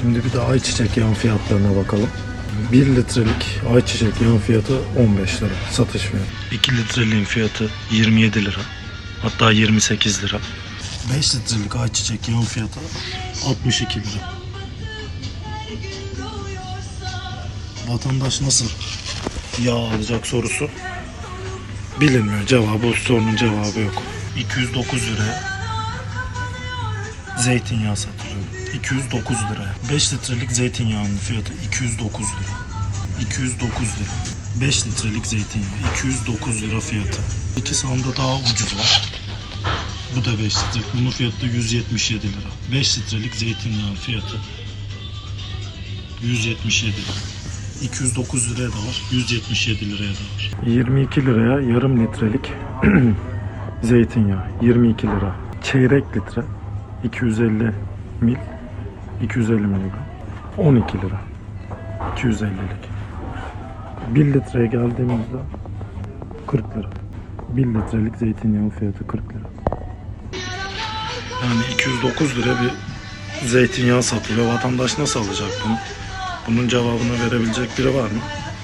Şimdi bir de ayçiçek yağı fiyatlarına bakalım. 1 litrelik ayçiçek yağı fiyatı 15 lira satış fiyatı. 2 litreliğin fiyatı 27 lira. Hatta 28 lira. 5 litrelik ayçiçek yağı fiyatı 62 lira. Vatandaş nasıl yağ alacak sorusu bilinmiyor. Cevabı bu sorunun cevabı yok. 209 liraya zeytinyağı satılıyor. 209 liraya. 5 litrelik zeytinyağının fiyatı 209 lira. 209 lira. 5 litrelik zeytinyağı 209 lira fiyatı. İkisi anda daha ucuz var. Bu da 5 litrelik. Bunun fiyatı da 177 lira. 5 litrelik zeytinyağı fiyatı 177 lira. 209 liraya da var, 177 liraya da var. 22 liraya yarım litrelik zeytinyağı. 22 lira. Çeyrek litre 250 mil 250 miligram 12 lira. 250'lik 1 litreye geldiğimizde 40 lira. 1 litrelik zeytinyağı fiyatı 40 lira. Yani 209 lira bir zeytinyağı satılıyor vatandaş nasıl alacak bunu? Bunun cevabını verebilecek biri var mı?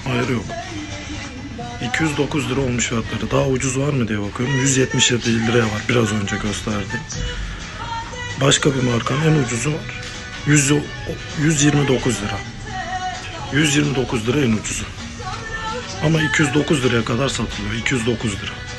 Hayır yok. 209 lira olmuş fiyatları. Daha ucuz var mı diye bakıyorum. 177 liraya var. Biraz önce gösterdim. Başka bir markanın en ucuzu var. 100, 129 lira. 129 lira en ucuzu. Ama 209 liraya kadar satılıyor. 209 lira.